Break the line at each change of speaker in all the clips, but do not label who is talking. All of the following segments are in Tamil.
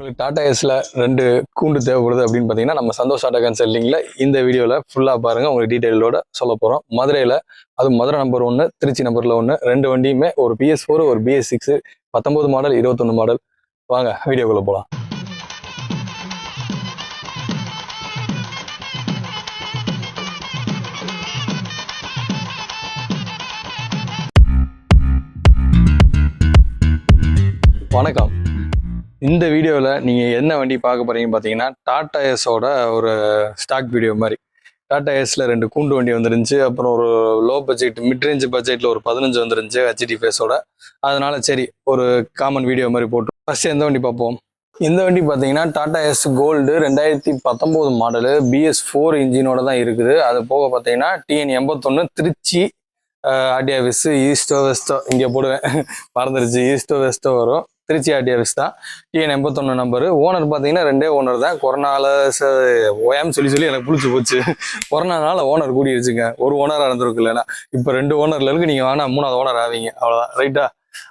உங்களுக்கு டாடா எஸ்ல ரெண்டு கூண்டு தேவைப்படுது அப்படின்னு பார்த்தீங்கன்னா நம்ம சந்தோஷ் டாடா கன்சல்டிங்கில் இந்த வீடியோவில் ஃபுல்லாக பாருங்கள் உங்களுக்கு டீட்டெயிலோட சொல்ல போகிறோம் மதுரையில் அது மதுரை நம்பர் ஒன்று திருச்சி நம்பரில் ஒன்று ரெண்டு வண்டியுமே ஒரு பிஎஸ் ஃபோர் ஒரு பிஎஸ் சிக்ஸு பத்தொம்போது மாடல் இருபத்தொன்று மாடல் வாங்க வீடியோக்குள்ளே போகலாம் வணக்கம். இந்த வீடியோவில் நீங்கள் என்ன வண்டி பார்க்க போறீங்கன்னு பார்த்தீங்கன்னா டாடா எஸோட ஒரு ஸ்டாக் வீடியோ மாதிரி. டாடா எஸில் ரெண்டு கூண்டு வண்டி வந்துருந்துச்சு. அப்புறம் ஒரு லோ பட்ஜெட் மிட் ரேஞ்ச் பட்ஜெட்டில் ஒரு பதினஞ்சு வந்துருந்துச்சு ஹெச்டி ஃபேஸோட அதனால் சரி ஒரு காமன் வீடியோ மாதிரி போட்டு. ஃபஸ்ட்டு எந்த வண்டி பார்ப்போம்? இந்த வண்டி பார்த்தீங்கன்னா டாடா எஸ் கோல்டு ரெண்டாயிரத்தி பத்தொம்போது மாடலு பிஎஸ் ஃபோர் இன்ஜினோட தான் இருக்குது. அது போக பார்த்தீங்கன்னா டிஎன் எண்பத்தொன்று திருச்சி ஆர்டி ஆஃபீஸு ஈஸ்டோ வெஸ்டோ இங்கே போடுவேன். மறந்துருச்சு ஈஸ்டோ வெஸ்டோ வரும். திருச்சி ஆர்டி தான். டிஎன் எண்பத்தொன்று நம்பரு ஓனர் பார்த்தீங்கன்னா ரெண்டே ஓனர் தான். கொரோனால ஓயாம சொல்லி சொல்லி எனக்கு புளிச்சு போச்சு. கொரோனானால ஓனர் கூடிருச்சுங்க. ஒரு ஓனராக இருந்திருக்கு இல்லைன்னா. இப்போ ரெண்டு ஓனர்ல இருக்கு. நீங்கள் வேணா மூணாவது ஓனர் ஆவீங்க. அவ்வளோதான் ரைட்டா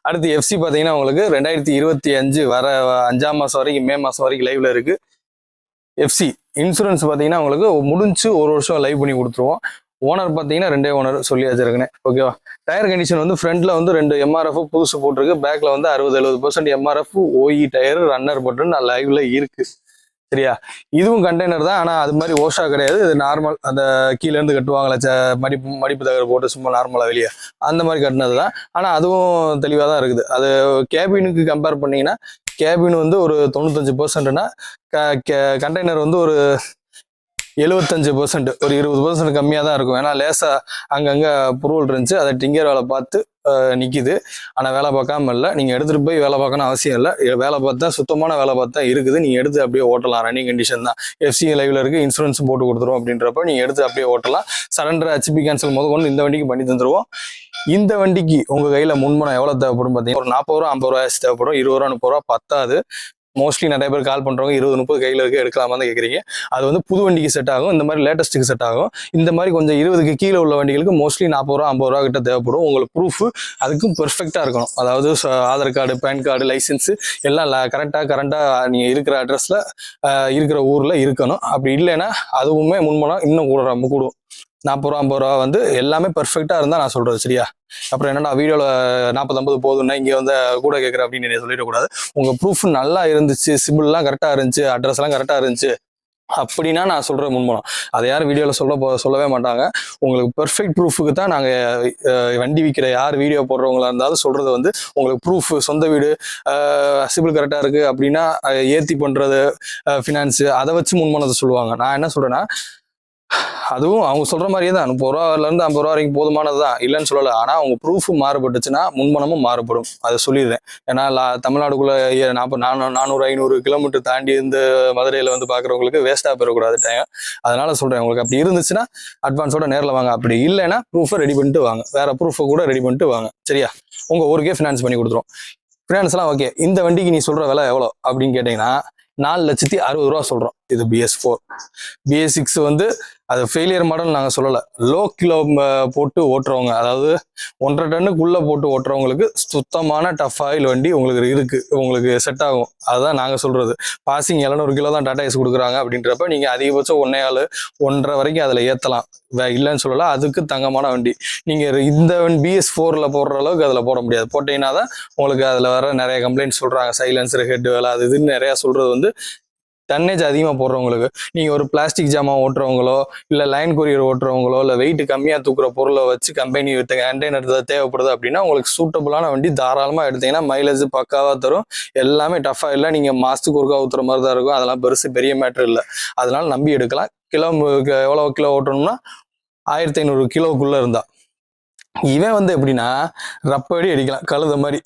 அடுத்து எஃப்சி பார்த்தீங்கன்னா உங்களுக்கு ரெண்டாயிரத்தி இருபத்தி அஞ்சு வர அஞ்சாம் மாதம் வரைக்கும் மே மாதம் வரைக்கும் லைவ்ல இருக்கு. எஃப்சி இன்சூரன்ஸ் பார்த்தீங்கன்னா உங்களுக்கு முடிஞ்சு ஒரு வருஷம் லைவ் பண்ணி கொடுத்துருவோம். ஓனர் பார்த்தீங்கன்னா ரெண்டே ஓனர் சொல்லி வச்சிருக்கேன். ஓகேவா டயர் கண்டிஷன் வந்து ஃப்ரண்ட்ல வந்து ரெண்டு எம்ஆர்எஃப் புதுசு போட்டிருக்கு. பேக்ல வந்து அறுபது எழுபது percent MRF OE tyre runner button நான் லைவ்ல இருக்கு. சரியா? இதுவும் கண்டெய்னர் தான். ஆனால் அது மாதிரி ஓஷா கிடையாது. இது நார்மல் அந்த கீழேருந்து கட்டுவாங்களே ச- மடிப்பு மடிப்பு தகர போட்டு சும்மா நார்மலாக வெளியே. அந்த மாதிரி கட்டினது தான். ஆனால் அதுவும் தெளிவாக தான் இருக்குது. அது கேபினுக்கு கம்பேர் பண்ணிங்கன்னா கேபின் வந்து ஒரு தொண்ணூத்தஞ்சு பர்சன்ட்னா கண்டெய்னர் வந்து ஒரு எழுபத்தஞ்சு பர்சன்ட் ஒரு இருபது பர்சன்ட் கம்மியாக தான் இருக்கும். ஏன்னா லேசாக அங்கங்கே புருவல் இருந்துச்சு. அதை டிங்கர் வேலை பார்த்து நிற்கிது ஆனால் வேலை பார்க்காம இல்லை. நீங்கள் எடுத்துகிட்டு போய் வேலை பார்க்கணும் அவசியம் இல்லை. வேலை பார்த்தா சுத்தமான வேலை பார்த்தா இருக்குது. நீங்கள் எடுத்து அப்படியே ஓட்டலாம். ரன்னிங் கண்டிஷன் தான். எஃப்சி லைவில் இருக்குது இன்சூரன்ஸ் போட்டு கொடுத்துருவோம் அப்படின்றப்ப நீங்கள் எடுத்து அப்படியே ஓட்டலாம். சரண்டர் ஹெச்பி கேன்சல் முத கொண்டு இந்த வண்டிக்கு பண்ணி தந்துருவோம். இந்த வண்டிக்கு உங்கள் கையில் முன்பணம் எவ்வளோ தேவைப்படும் பார்த்தீங்கன்னா ஒரு நாற்பது ரூபா ஐம்பது ரூபா தேவைப்படும். இருபது ரூபா முப்பது ரூபா பத்தாது. மோஸ்ட்லி நிறைய பேர் கால் பண்ணுறவங்க இருபது முப்பது கையில் இருக்க எடுக்கலாமா தான் கேட்குறீங்க அது வந்து புது வண்டிக்கு செட் ஆகும். இந்த மாதிரி லேட்டஸ்ட்டுக்கு செட் ஆகும். இந்த மாதிரி கொஞ்சம் இருபதுக்கு கீழே உள்ள வண்டிகளுக்கு மோஸ்ட்லி நாற்பது ரூபா ஐம்பது ரூபா கிட்ட தேவைப்படும். உங்களுக்கு ப்ரூஃப் அதுக்கும் பெர்ஃபெக்டாக இருக்கணும். அதாவது Aadhaar card PAN card licence எல்லாம் கரெக்டாக கரெக்டாக நீங்கள் இருக்கிற அட்ரஸில் இருக்கிற ஊரில் இருக்கணும். அப்படி இல்லைன்னா அதுவுமே முன்மனம் இன்னும் கூட கூடும். நாற்பது ரூபா ஐம்பது ரூபா வந்து எல்லாமே பெர்ஃபெக்டாக இருந்தால் நான் சொல்கிறது சரியா? அப்புறம் என்னடா வீடியோவில் நாற்பது ஐம்பது போதும்னா இங்கே வந்து கூட கேட்குற அப்படின்னு நீங்கள் சொல்லிடக்கூடாது உங்கள் ப்ரூஃப் நல்லா இருந்துச்சு சிபில்லாம் கரெக்டாக இருந்துச்சு அட்ரஸ்லாம் கரெக்டாக இருந்துச்சு அப்படின்னா நான் சொல்கிற முன்மணம் அதை யாரும் வீடியோவில் சொல்ல போ சொல்லவே மாட்டாங்க. உங்களுக்கு பெர்ஃபெக்ட் ப்ரூஃபுக்கு தான் நாங்கள் வண்டி விற்கிற யார் வீடியோ போடுறவங்களா இருந்தாலும் சொல்கிறது வந்து உங்களுக்கு ப்ரூஃப் சொந்த வீடு சிபில் கரெக்டாக இருக்குது அப்படின்னா ஏற்றி பண்ணுறது ஃபினான்ஸு அதை வச்சு முன்மணத்தை சொல்லுவாங்க. நான் என்ன சொல்கிறேன்னா அதுவும் அவங்க சொல்ற மாதிரியே தான். முப்பது ரூபால இருந்து ஐம்பது ரூபா வரைக்கும் போதுமானது தான் இல்லைன்னு சொல்லலை. ஆனா அவங்க ப்ரூஃப் மாறுபட்டுச்சுன்னா முன்பணமும் மாறுபடும். அதை சொல்லிடுறேன். ஏன்னா லா- தமிழ்நாடுக்குள்ள நாற்பது நானூறு நானூறு ஐநூறு கிலோமீட்டர் தாண்டி இந்த மதுரையில வந்து பாக்குறவங்களுக்கு வேஸ்ட்டாக போயிடக்கூடாது டைம் அதனால சொல்றேன் உங்களுக்கு அப்படி இருந்துச்சுன்னா அட்வான்ஸோட நேரில் வாங்க. அப்படி இல்லைன்னா ப்ரூஃபை ரெடி பண்ணிட்டு வாங்க. வேற ப்ரூஃபை கூட ரெடி பண்ணிட்டு வாங்க. சரியா? உங்க ஊருக்கே ஃபினான்ஸ் பண்ணி கொடுத்துரும். ஃபினான்ஸ்லாம் ஓகே இந்த வண்டிக்கு நீ சொல்ற விலை எவ்வளோ? அப்படின்னு கேட்டிங்கன்னா நாலு லட்சத்தி அறுபது ரூபா சொல்றோம். இது பிஎஸ் ஃபோர் பிஎஸ் சிக்ஸ் வந்து அது ஃபெயிலியர் மாடல் நாங்கள் சொல்லலை. லோ கிலோ போட்டு ஓட்டுறவங்க அதாவது ஒன்றரை டன்னுக்குள்ளே போட்டு ஓட்டுறவங்களுக்கு சுத்தமான டஃப் ஆயில் வண்டி உங்களுக்கு இருக்குது உங்களுக்கு செட் ஆகும். அதுதான் நாங்கள் சொல்கிறது பாசிங் எழுநூறு கிலோ தான் டாடா ஏஸ் கொடுக்குறாங்க அப்படின்றப்ப நீங்கள் அதிகபட்சம் ஒன்றே ஆள் ஒன்றரை வரைக்கும் அதில் ஏற்றலாம் இல்லைன்னு சொல்லலை அதுக்கு தங்கமான வண்டி. நீங்கள் இந்த பிஎஸ் ஃபோரில் போடுற அளவுக்கு அதில் போட முடியாது. போட்டீங்கன்னா தான் உங்களுக்கு அதில் வர நிறைய கம்ப்ளைண்ட் சொல்கிறாங்க சைலன்சர் ஹெட் வேலை அது இதுன்னு நிறையா சொல்கிறது வந்து டன்னேஜ் அதிகமாக போடுறவங்களுக்கு நீங்கள் ஒரு பிளாஸ்டிக் ஜாமான் ஓட்டுறவங்களோ இல்லை லைன் கொரியர் ஓட்டுறவங்களோ இல்லை வெயிட் கம்மியாக தூக்குற பொருளை வச்சு கம்பெனி கண்டெய்னர் தேவைப்படுது அப்படின்னா உங்களுக்கு சூட்டபுளான வண்டி தாராளமாக எடுத்தீங்கன்னா மைலேஜ் பக்காவாக தரும். எல்லாமே டஃப்பாக இல்லை. நீங்கள் மாதத்துக்கு ஒருக்கா ஊற்றுற மாதிரி தான் இருக்கும். அதெல்லாம் பெருசு பெரிய மேட்ரு இல்லை. அதனால நம்பி எடுக்கலாம். கிலோ எவ்வளோ கிலோ ஓட்டணும்னா ஆயிரத்தி ஐநூறு கிலோவுக்குள்ளே இருந்தால் இவன் வந்து எப்படின்னா ரப்படி அடிக்கலாம். கழுத மாதிரி.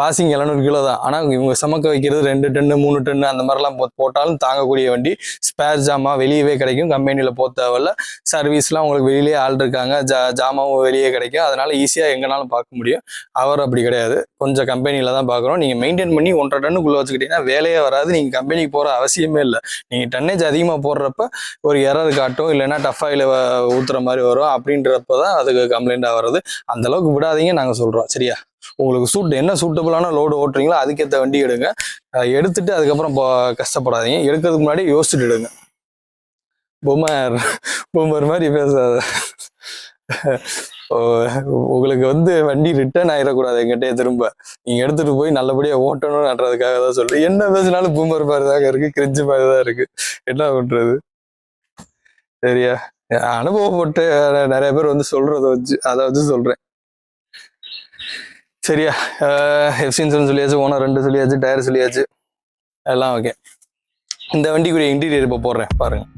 பாசிங் எழுநூறு கிலோ தான். ஆனால் இவங்க சமக்க வைக்கிறது ரெண்டு டன்னு மூணு டன்னு அந்த மாதிரிலாம் போ- போட்டாலும் தாங்கக்கூடிய வண்டி ஸ்பேர் ஜாமா வெளியவே கிடைக்கும். கம்பெனியில் போக தேவையில்ல. சர்வீஸ்லாம் உங்களுக்கு வெளியிலேயே ஆள் இருக்காங்க. ஜா ஜாமாவும் வெளியே கிடைக்கும். அதனால ஈஸியாக எங்கனாலும் பார்க்க முடியும். அவர் அப்படி கிடையாது. கொஞ்சம் கம்பெனியில் தான் பார்க்குறோம். நீங்கள் மெயின்டைன் பண்ணி ஒன்றரை டன்னுக்குள்ளே வச்சுக்கிட்டீங்கன்னா வேலையே வராது. நீங்கள் கம்பெனிக்கு போகிற அவசியமே இல்லை. நீங்கள் டன்னேஜ் அதிகமாக போடுறப்ப ஒரு எரர் காட்டும். இல்லைன்னா டஃப் ஆயில் ஊற்றுற மாதிரி வரும். அப்படின்றப்ப தான் அதுக்கு கம்ப்ளைண்ட் ஆகிறது அந்த அளவுக்கு விடாதீங்க நாங்கள் சொல்கிறோம் சரியா? உங்களுக்கு சூட் என்ன சூட்டபுளான லோடு ஓட்டுறீங்களோ அதுக்கேற்ற வண்டி எடுங்க. எடுத்துட்டு அதுக்கப்புறம் கஷ்டப்படாதீங்க. எடுக்கிறதுக்கு முன்னாடி யோசிச்சுட்டு எடுங்க. பொம்மர் பொம்மர் மாதிரி பேசாத. ஓ, உங்களுக்கு வந்து வண்டி ரிட்டர்ன் ஆயிடக்கூடாது எங்கிட்டே திரும்ப. நீங்க எடுத்துட்டு போய் நல்லபடியா ஓட்டணும்ன்றதுக்காக தான் சொல்றேன். என்ன பேசினாலும் பூமர் மாதிரிதாங்க இருக்கு கிரிஞ்சு மாதிரி தான் இருக்கு. என்ன பண்றது? சரியா? அனுபவப்பட்டு நிறைய பேர் வந்து சொல்றத வச்சு அதை வச்சு சொல்றேன். சரியா? எஃப்சி இன்சூரன்ஸ் சொல்லியாச்சு ஓனர் ரெண்டு சொல்லியாச்சு டயர் சொல்லியாச்சு. எல்லாம் ஓகே இந்த வண்டிக்குரிய இன்டீரியர் இப்போ போடுறேன் பாருங்கள்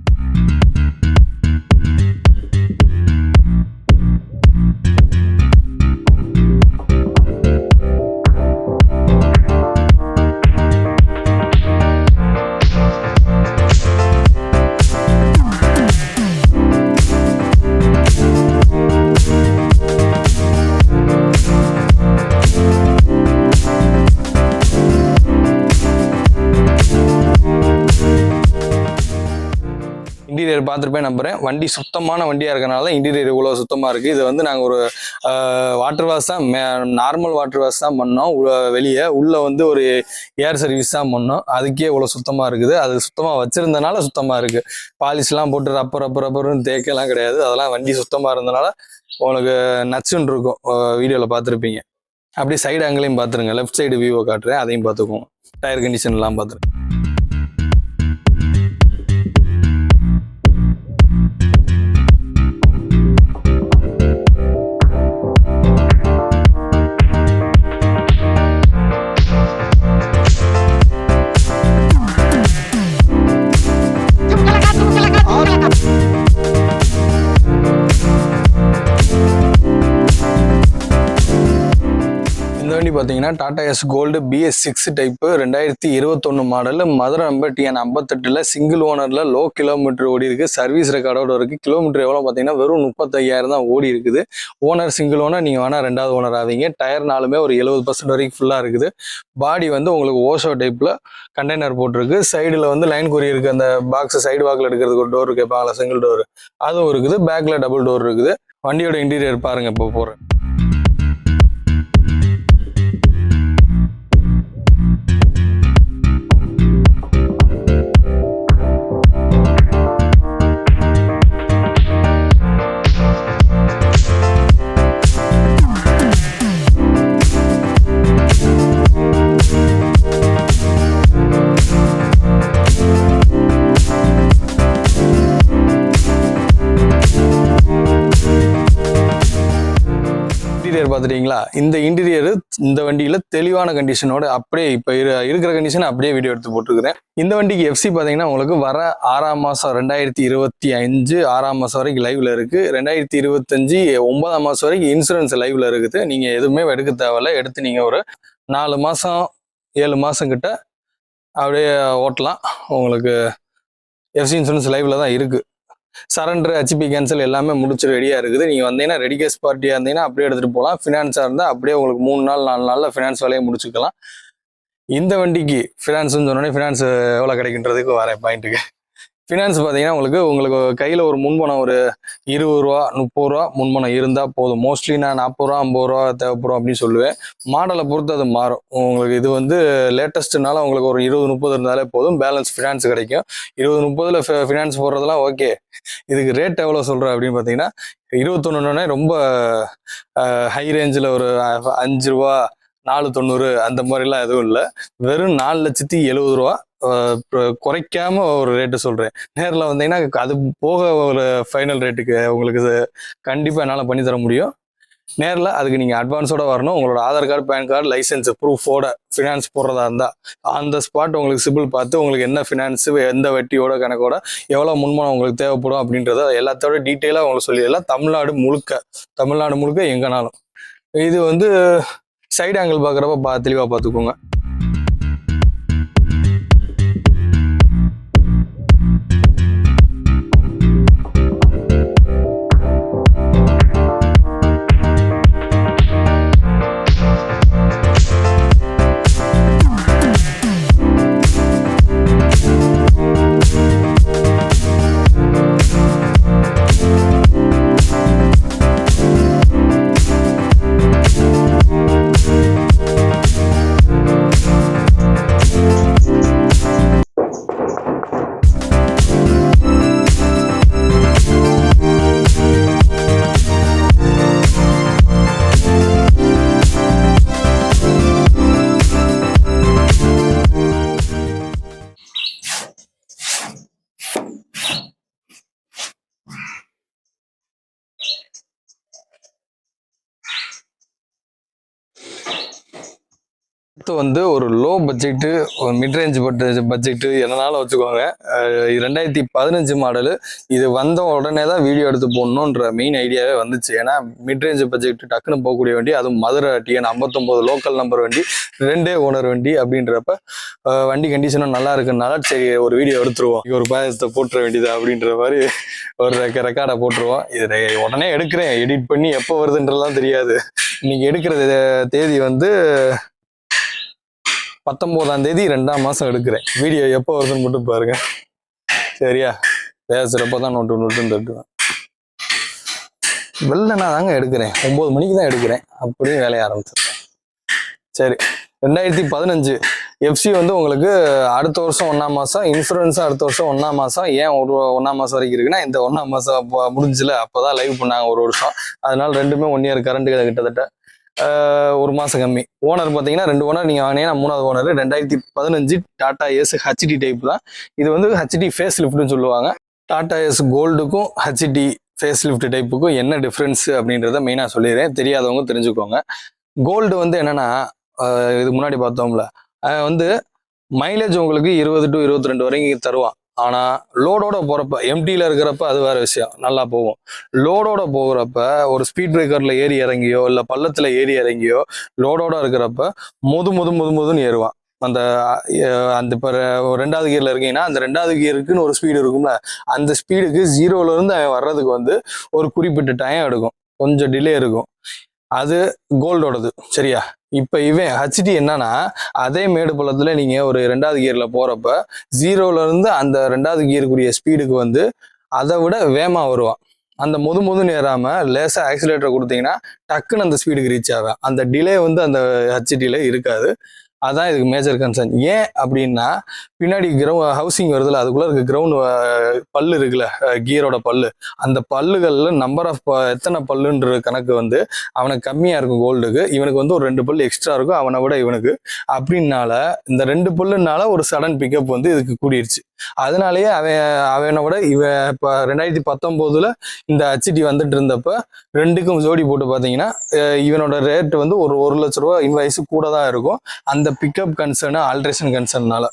இன்டீரியர் பார்த்துருப்பேன் நம்புறேன். வண்டி சுத்தமான வண்டியாக இருக்கனால இன்டீரியர் இவ்வளோ சுத்தமாக இருக்குது இது வந்து நாங்கள் ஒரு வாட்டர் வாஷ் தான் நார்மல் வாட்டர் வாஷ் தான் பண்ணோம். வெளியே உள்ளே வந்து ஒரு ஏர் சர்வீஸ் தான் பண்ணோம். அதுக்கே இவ்வளோ சுத்தமாக இருக்குது. அது சுத்தமாக வச்சுருந்தனால சுத்தமாக இருக்குது பாலிஷ்லாம் போட்டு ரப்பர் ரப்பர் ரப்பர்னு தேக்கலாம் கிடையாது. அதெல்லாம் வண்டி சுத்தமாக இருந்தனால உங்களுக்கு நச்சுன்னு இருக்கும். வீடியோவில் பார்த்துருப்பீங்க. அப்படியே சைடு ஆங்கிலையும் பார்த்துருங்க. லெஃப்ட் சைடு வியூவை காட்டுறேன். அதையும் பார்த்துக்கோங்க டயர் கண்டிஷன்லாம் பார்த்துருங்க பார்த்தீங்கன்னா Tata Ace gold BS six type ரெண்டாயிரத்தி இருபத்தொன்று மாடல் மதுரை நம்பர் டிஎன் ஐம்பத்தெட்டில் சிங்கிள் ஓனரில் லோ கிலோமீட்டர் ஓடி இருக்குது சர்வீஸ் ரெக்கார்டோட இருக்குது கிலோமீட்டர் எவ்வளோ பார்த்தீங்கன்னா வெறும் முப்பத்தையாயிரம் தான் ஓடி இருக்குது. ஓனர் சிங்கிள் ஓனர் நீங்கள் வேணால் ரெண்டாவது ஓனர் ஆவீங்க. டயர் நாலுமே ஒரு எழுபது பர்சன்ட் வரைக்கும் ஃபுல்லாக இருக்குது. பாடி வந்து உங்களுக்கு ஓஷோ டைப்பில் கண்டெய்னர் போட்டிருக்கு. சைடில் வந்து லைன் குறி இருக்குது அந்த பாக்ஸ் சைடு வாக்கில் எடுக்கிறதுக்கு ஒரு டோர் கேட்பாங்களா சிங்கிள் டோர் அதுவும் இருக்குது. பேக்கில் டபுள் டோர் இருக்குது. வண்டியோட இன்டீரியர் பாருங்கள் இப்போ போகிறேன் பார்த்துட்டீங்களா இந்த இன்டீரியர் இந்த வண்டியில் தெளிவான கண்டிஷனோட அப்படியே இப்போ இருக்கிற கண்டிஷன் அப்படியே வீடியோ எடுத்து போட்டுருக்கிறேன். இந்த வண்டிக்கு எஃப்சி பார்த்தீங்கன்னா உங்களுக்கு வர ஆறாம் மாதம் ரெண்டாயிரத்தி இருபத்தி அஞ்சு ஆறாம் மாதம் வரைக்கும் லைவில் இருக்குது ரெண்டாயிரத்தி இருபத்தஞ்சி ஒன்பதாம் மாதம் வரைக்கும் இன்சூரன்ஸ் லைவில் இருக்குது. நீங்கள் எதுவுமே எடுக்க தேவையில்ல. எடுத்து நீங்கள் ஒரு நாலு மாதம் ஏழு மாதம் கிட்ட அப்படியே ஓட்டலாம். உங்களுக்கு எஃப்சி இன்சூரன்ஸ் லைவில் தான் இருக்குது சரண்டர் ஹெச்பி கேன்சல் எல்லாமே முடிச்சு ரெடியாக இருக்குது. நீங்கள் வந்தீங்கன்னா ரெடி கேஸ் பார்ட்டியாக இருந்தீங்கன்னா அப்படியே எடுத்துகிட்டு போகலாம். ஃபினான்ஸாக இருந்தால் அப்படியே உங்களுக்கு மூணு நாள் நாலு நாளில் ஃபினான்ஸ் வேலையை முடிச்சுக்கலாம். இந்த வண்டிக்கு ஃபினான்ஸ்னு சொன்னோடனே ஃபினான்ஸ் எவ்வளோ கிடைக்கின்றதுக்கு வரேன் பாயிண்ட்டுக்கு ஃபினான்ஸ் பார்த்தீங்கன்னா உங்களுக்கு உங்களுக்கு கையில் ஒரு முன்பணம் ஒரு இருபது ரூபா முப்பது ரூபா முன்பணம் இருந்தால் போதும். மோஸ்ட்லி நான் நாற்பது ரூபா ஐம்பது ரூபா தேவைப்படும் அப்படின்னு சொல்லுவேன். மாடலை பொறுத்து அது மாறும். உங்களுக்கு இது வந்து லேட்டஸ்ட்னால உங்களுக்கு ஒரு இருபது முப்பது இருந்தாலே போதும். பேலன்ஸ் ஃபினான்ஸ் கிடைக்கும். இருபது முப்பதில் ஃபினான்ஸ் போடுறதெல்லாம் ஓகே இதுக்கு ரேட் எவ்வளோ சொல்கிறேன் அப்படின்னு பார்த்தீங்கன்னா இருபத்தொன்னுனே ரொம்ப ஹை ரேஞ்சில் ஒரு அஞ்சு ரூபா நாலு தொண்ணூறு அந்த மாதிரிலாம் எதுவும் இல்லை. வெறும் நாலு லட்சத்தி எழுபது ரூபா குறைக்காம ஒரு ரேட்டு சொல்கிறேன் நேரில் வந்தீங்கன்னா அது போக ஒரு ஃபைனல் ரேட்டுக்கு உங்களுக்கு கண்டிப்பாக என்னால் பண்ணி தர முடியும். நேரில் அதுக்கு நீங்கள் அட்வான்ஸோட வரணும். உங்களோட Aadhaar card PAN card licence ப்ரூஃபோட finance போடுறதா இருந்தால் அந்த ஸ்பாட் உங்களுக்கு சிபில் பார்த்து உங்களுக்கு என்ன ஃபினான்ஸு எந்த வட்டியோட கணக்கோட எவ்வளோ முன்மணம் உங்களுக்கு தேவைப்படும் அப்படின்றத எல்லாத்தோட டீட்டெயிலாக உங்களுக்கு சொல்லிடலாம். தமிழ்நாடு முழுக்க தமிழ்நாடு முழுக்க எங்கனாலும். இது வந்து சைடு ஆங்கிள் பார்க்குறப்ப பா தெளிவாக பார்த்துக்கோங்க அடுத்து வந்து ஒரு low budget midrange budget budget என்னனாலும் வச்சுக்கோங்க. ரெண்டாயிரத்தி பதினஞ்சு மாடலு இது வந்த உடனே தான் வீடியோ எடுத்து போடணுன்ற மெயின் ஐடியாவே வந்துச்சு. ஏன்னா மிட்ரேஞ்ச் பட்ஜெட் டக்குன்னு போகக்கூடிய வண்டி அதுவும் மதுரை டிஎன் ஐம்பத்தொம்போது லோக்கல் நம்பர் வண்டி ரெண்டே ஓனர் வண்டி அப்படின்றப்ப வண்டி கண்டிஷனும் நல்லா இருக்குனால சரி ஒரு வீடியோ எடுத்துருவோம். ஒரு பாயசத்தை போட்டுற வேண்டியது அப்படின்ற மாதிரி ஒரு ரெக்கார்டை போட்டுருவோம். இதை உடனே எடுக்கிறேன். எடிட் பண்ணி எப்போ வருதுன்றலாம் தெரியாது. இன்னைக்கு எடுக்கிற தேதி வந்து பத்தொம்போதாம் தேதி ரெண்டாம் மாதம் எடுக்கிறேன். வீடியோ எப்போ வருதுன்னு மட்டும் பாருங்க. சரியா? பேசுகிறப்ப தான் நோட்டு நோட்டுன்னு தட்டுவேன். வெள்ளனா தாங்க எடுக்கிறேன். ஒம்பது மணிக்கு தான் எடுக்கிறேன். அப்படியே வேலையை ஆரம்பிச்சிருக்கேன். சரி. ரெண்டாயிரத்தி பதினஞ்சு. எஃப்சி வந்து உங்களுக்கு அடுத்த வருஷம் ஒன்றாம் மாதம் இன்சூரன்ஸ் அடுத்த வருஷம் ஒன்றாம் மாதம் ஏன் ஒரு ஒன்றாம் மாதம் வரைக்கும் இருக்குன்னா இந்த ஒன்றாம் மாதம் அப்போ முடிஞ்சில அப்போ தான் லைவ் பண்ணாங்க ஒரு வருஷம். அதனால ரெண்டுமே ஒன் இயர் கரண்ட் கிட்டத்தட்ட ஒரு மாதம் கம்மி. ஓனர் பார்த்தீங்கன்னா ரெண்டு ஓனர் நீங்கள் வாங்கினீங்கன்னா மூணாவது ஓனர் ரெண்டாயிரத்தி பதினஞ்சு டாடா ஏஸ் ஹச்டி டைப் தான். இது வந்து ஹச்டி ஃபேஸ் லிஃப்ட்னு சொல்லுவாங்க. டாடா ஏஸ் கோல்டுக்கும் ஹச்டி ஃபேஸ் லிஃப்ட் டைப்புக்கும் என்ன டிஃப்ரென்ஸ் அப்படின்றத மெயினாக சொல்லிடுறேன். தெரியாதவங்க தெரிஞ்சுக்கோங்க. கோல்டு வந்து என்னன்னா இது முன்னாடி பார்த்தோம்ல. வந்து மைலேஜ் உங்களுக்கு இருபது டு இருபத்தி ரெண்டு வரைக்கும் தருவான். ஆனால் லோடோட போகிறப்ப எம்டியில் இருக்கிறப்ப அது வேறு விஷயம். நல்லா போகும். லோடோட போகிறப்ப ஒரு ஸ்பீட் பிரேக்கரில் ஏறி இறங்கியோ இல்லை பள்ளத்தில் ஏறி இறங்கியோ லோடோட இருக்கிறப்ப முது முது முது முதுன்னு ஏறுவான். அந்த அந்த இப்போ ரெண்டாவது கியரில் இருக்கீங்கன்னா அந்த ரெண்டாவது கியருக்குன்னு ஒரு ஸ்பீடு இருக்கும்ல அந்த ஸ்பீடுக்கு ஜீரோலேருந்து அவன் வர்றதுக்கு வந்து ஒரு குறிப்பிட்ட டைம் எடுக்கும். கொஞ்சம் டிலே இருக்கும். அது கோல்டோடது சரியா? இப்போ இவன் ஹச்டி என்னன்னா அதே மேடு பள்ளத்தில் நீங்கள் ஒரு ரெண்டாவது கியரில் போகிறப்ப ஜீரோலேருந்து அந்த ரெண்டாவது கியருக்குரிய ஸ்பீடுக்கு வந்து அதை விட வேகமாக வருவான். அந்த முது முதுன்னு ஏறாமல் லேசாக ஆக்சிலேட்டரை கொடுத்தீங்கன்னா டக்குன்னு அந்த ஸ்பீடுக்கு ரீச் ஆகும் அந்த டிலே வந்து அந்த ஹச்டியில் இருக்காது. அதான் இதுக்கு மேஜர் கன்சர்ன் ஏன் அப்படின்னா பின்னாடி கிரௌ ஹவுசிங் வருதுல அதுக்குள்ள இருக்க கிரவுண்ட் பல்லு இருக்குல்ல கியரோட பல்லு. அந்த பல்லுகளில் நம்பர் ஆஃப் எத்தனை பல்லுன்ற கணக்கு வந்து அவனுக்கு கம்மியா இருக்கும் கோல்டுக்கு இவனுக்கு வந்து ஒரு ரெண்டு பல்லு எக்ஸ்ட்ரா இருக்கும் அவனை விட இவனுக்கு. அப்படின்னால இந்த ரெண்டு பல்லுனால ஒரு சடன் பிக்கப் வந்து இதுக்கு கூடிருச்சு. அதனாலயே அவன் அவனை விட இவன் இப்போ ரெண்டாயிரத்தி பத்தொம்போதுல இந்த ஹச்டி வந்துட்டு இருந்தப்ப ரெண்டுக்கும் ஜோடி போட்டு பார்த்தீங்கன்னா இவனோட ரேட் வந்து ஒரு ஒரு லட்ச ரூபா இன்வாய்ஸ் கூட தான் இருக்கும். அந்த பிக்கப் கன்சர்னு ஆல்ட்ரேஷன் கன்சர்னால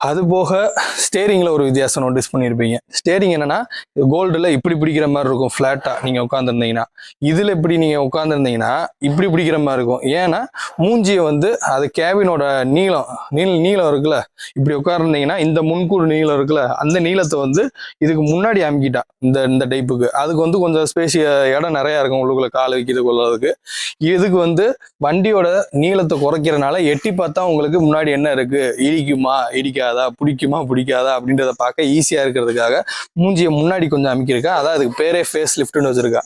அது போக ஸ்டேரிங்கில் ஒரு வித்தியாசம் நோட்டீஸ் பண்ணியிருப்பீங்க ஸ்டேரிங் என்னன்னா கோல்டில் இப்படி பிடிக்கிற மாதிரி இருக்கும் ஃப்ளாட்டாக நீங்கள் உட்காந்துருந்தீங்கன்னா இதில் இப்படி நீங்கள் உட்காந்துருந்தீங்கன்னா இப்படி பிடிக்கிற மாதிரி இருக்கும். ஏன்னா மூஞ்சியை வந்து அது கேபினோட நீளம் நீள நீளம் இருக்குல்ல? இப்படி உட்காந்துருந்தீங்கன்னா இந்த முன்கூடு நீளம் இருக்குல்ல? அந்த நீளத்தை வந்து இதுக்கு முன்னாடி அமுக்கிட்டான் இந்த இந்த டைப்புக்கு அதுக்கு வந்து கொஞ்சம் ஸ்பேசிய இடம் நிறையா இருக்கும் உள்ளுக்குள்ள கால் வைக்கிறது கொள்ளதுக்கு இதுக்கு வந்து வண்டியோட நீளத்தை குறைக்கிறனால எட்டி பார்த்தா உங்களுக்கு முன்னாடி என்ன இருக்குது இடிக்குமா? இடிக்காது பிடிக்குமா பிடிக்காதா அப்படின்றத பார்க்க ஈஸியாக இருக்கிறதுக்காக மூஞ்சியை முன்னாடி கொஞ்சம் அமைக்கிருக்கா அதான் அதுக்கு பேரே ஃபேஸ் லிஃப்ட்னு வச்சிருக்கா.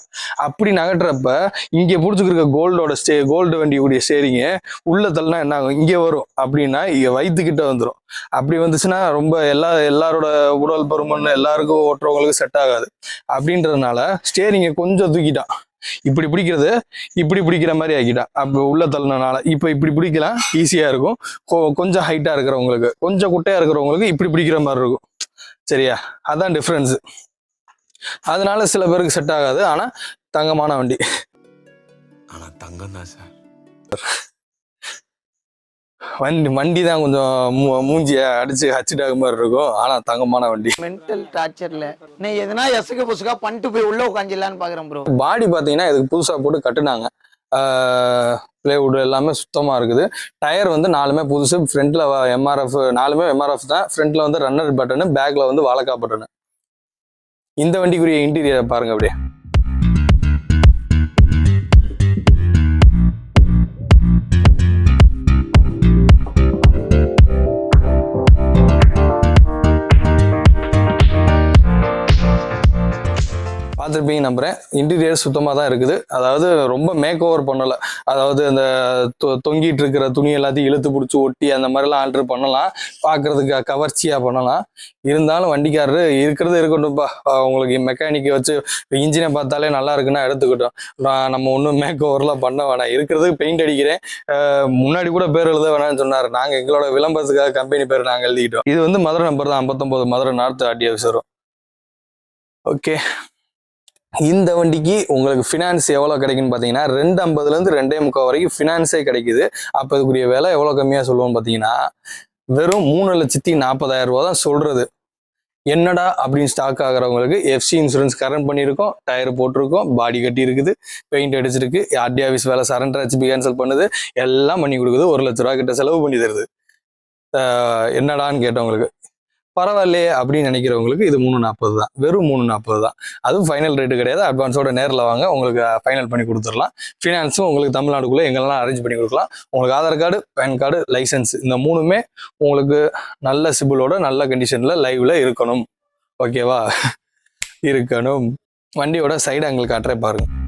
அப்படி நகட்டுறப்ப இங்கே பிடிச்சிருக்க கோல்டோட ஸ்டே கோல்டு வண்டியுடைய ஸ்டேரிங்க உள்ள தள்ளனா என்ன ஆகும்? இங்கே வரும். அப்படின்னா இங்கே வயிற்றுக்கிட்ட வந்துடும் அப்படி வந்துச்சுன்னா ரொம்ப எல்லா எல்லாரோட உடல் பருமன் எல்லாருக்கும் ஓட்டுறவங்களுக்கு செட் ஆகாது. அப்படின்றதுனால ஸ்டேரிங்கை கொஞ்சம் தூக்கிட்டான். இப்படி பிடிக்கிறது இப்படி பிடிக்கிற மாதிரி ஆகிட்டா அப்போ உள்ள தள்ளினால இப்போ இப்படி பிடிக்கலாம் ஈஸியா இருக்கும். கொஞ்சம் ஹைட்டா இருக்கிறவங்களுக்கு கொஞ்சம் குட்டையா இருக்கிறவங்களுக்கு இப்படி பிடிக்கிற மாதிரி இருக்கும். சரியா? அதான் டிஃப்ரென்ஸு அதனால சில பேருக்கு செட் ஆகாது. ஆனா தங்கமான வண்டி.
ஆனால் தங்கம் தான் சார்.
வண்டி வண்டி தான் கொஞ்சம் மூஞ்சிய அடிச்சு ஹச்சிட்டாக மாதிரி இருக்கும். ஆனா தங்கமான வண்டி.
மென்டல் டார்ச்சர்ல நீ எதனா எசுக்கு புசுக்கா பண்ணிட்டு போய் உள்ள உட்காந்துலான்னு பாக்குறேன் ப்ரோ
பாடி பார்த்தீங்கன்னா இதுக்கு புதுசாக போட்டு கட்டுனாங்க. பிளேவுட் எல்லாமே சுத்தமாக இருக்குது. டயர் வந்து நாலுமே புதுசு. ஃப்ரண்ட்டில் எம்ஆர்எஃப் நாலுமே எம்ஆர்எஃப் தான். ஃப்ரண்ட்டில் வந்து ரன்னர் பட்டனு பேக்கில் வந்து வாழக்கா பட்டனு இந்த வண்டிக்குரிய இன்டீரியரை பாருங்க அப்படியே. பார்த்துருப்பீங்க நம்புறேன். இன்டீரியர் சுத்தமாக தான் இருக்குது. அதாவது ரொம்ப மேக் ஓவர் பண்ணலை. அதாவது அந்த தொ- தொங்கிட்டு இருக்கிற துணி எல்லாத்தையும் இழுத்து பிடிச்சி ஒட்டி அந்த மாதிரிலாம் ஆல்டர் பண்ணலாம். பார்க்கறதுக்கு கவர்ச்சியாக பண்ணலாம். இருந்தாலும் வண்டிக்காரரு இருக்கிறது இருக்கட்டும்ப்பா உங்களுக்கு மெக்கானிக்கை வச்சு இன்ஜினை பார்த்தாலே நல்லா இருக்குன்னா எடுத்துக்கிட்டோம். நான் நம்ம ஒன்றும் மேக் ஓவர்லாம் பண்ண வேணாம். இருக்கிறதுக்கு பெயிண்ட் அடிக்கிறேன். முன்னாடி கூட பேர் எழுத வேணாம்னு சொன்னார். நாங்கள் எங்களோட விளம்பரத்துக்காக கம்பெனி பேர் நாங்கள் எழுதிக்கிட்டோம். இது வந்து மதுரை நம்பர் தான். ஐம்பத்தொம்போது மதுரை நார்த் ஆர்டி ஆஃபீஸரும் ஓகே இந்த வண்டிக்கு உங்களுக்கு ஃபினான்ஸ் எவ்வளோ கிடைக்குன்னு பார்த்தீங்கன்னா ரெண்டு ஐம்பதுலேருந்து ரெண்டே முக்கால் வரைக்கும் ஃபினான்ஸே கிடைக்குது. அப்போ இதுக்குரிய விலை எவ்வளோ கம்மியாக சொல்லுவோம் பார்த்தீங்கன்னா வெறும் மூணு லட்சத்தி நாற்பதாயிரம் ரூபா தான் சொல்கிறது என்னடா அப்படின்னு ஸ்டாக் ஆகிறவங்களுக்கு எஃப்சி இன்சூரன்ஸ் கரண்ட் பண்ணியிருக்கோம் டயர் போட்டிருக்கோம் பாடி கட்டி இருக்குது பெயிண்ட் அடிச்சிருக்கு ஆர்டி ஆஃபீஸ் வேலை சரண்டர் ஹெச்பி கேன்சல் பண்ணுது எல்லாம் பண்ணி கொடுக்குது ஒரு லட்ச ரூபா கிட்ட செலவு பண்ணி தருது. என்னடான்னு கேட்டவங்களுக்கு பரவாயில்லையே அப்படின்னு நினைக்கிறவங்களுக்கு இது மூணு நாற்பது தான். வெறும் மூணு நாற்பது தான். அதுவும் ஃபைனல் ரேட்டு கிடையாது. அட்வான்ஸோட நேரில் வாங்க உங்களுக்கு ஃபைனல் பண்ணி கொடுத்துடலாம். ஃபினான்ஸும் உங்களுக்கு தமிழ்நாடுக்குள்ளே எங்கெல்லாம் அரேஞ்ச் பண்ணி கொடுக்கலாம். உங்களுக்கு Aadhaar card PAN card licence இந்த மூணுமே உங்களுக்கு நல்ல சிபிலோட நல்ல கண்டிஷனில் லைவில் இருக்கணும். ஓகேவா இருக்கணும். வண்டியோட சைடு ஆங்கிள் காட்டுறே பாருங்கள்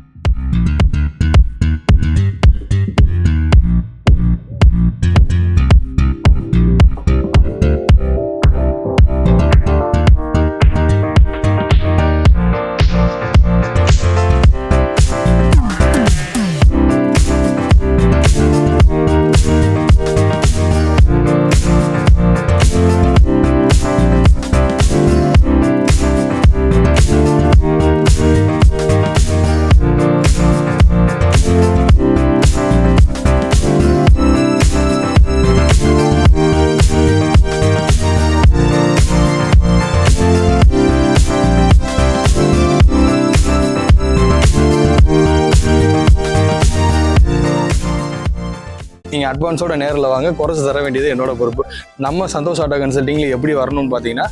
நீங்கள் அட்வான்ஸோட நேரில் வாங்க குறைச்சி தர வேண்டியது என்னோட பொறுப்பு. நம்ம சந்தோஷ் ஆட்டோ கன்சல்ட்டிங்கில் எப்படி வரணும்னு பார்த்தீங்கன்னா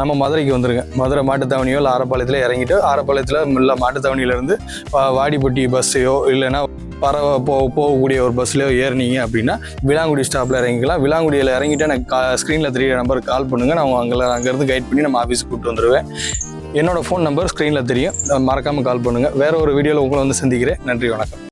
நம்ம மதுரைக்கு வந்துருங்க மதுரை மாட்டுத்தாவணியோ இல்லை ஆரப்பாளையத்தில் இறங்கிட்டு ஆரப்பாளையத்தில் இல்லை மாட்டுத்தாவணியிலேருந்து வாடிப்பட்டி பஸ்ஸையோ இல்லைன்னா பறவை போ போகக்கூடிய ஒரு பஸ்லையோ ஏறினீங்க அப்படின்னா விலாங்குடி ஸ்டாப்பில் இறங்கிக்கலாம். விலாங்குடியில் இறங்கிட்டு எனக்கு கா ஸ்க்ரீனில் தெரிய நம்பருக்கு கால் பண்ணுங்கள் நான் அங்கே அங்கேருந்து கைட் பண்ணி நம்ம ஆஃபீஸுக்கு கூப்பிட்டு வந்துடுவேன் என்னோட ஃபோன் நம்பர் ஸ்க்ரீனில் தெரியும். மறக்காமல் கால் பண்ணுங்கள் வேறு ஒரு வீடியோவில் உங்களை வந்து சந்திக்கிறேன். நன்றி வணக்கம்.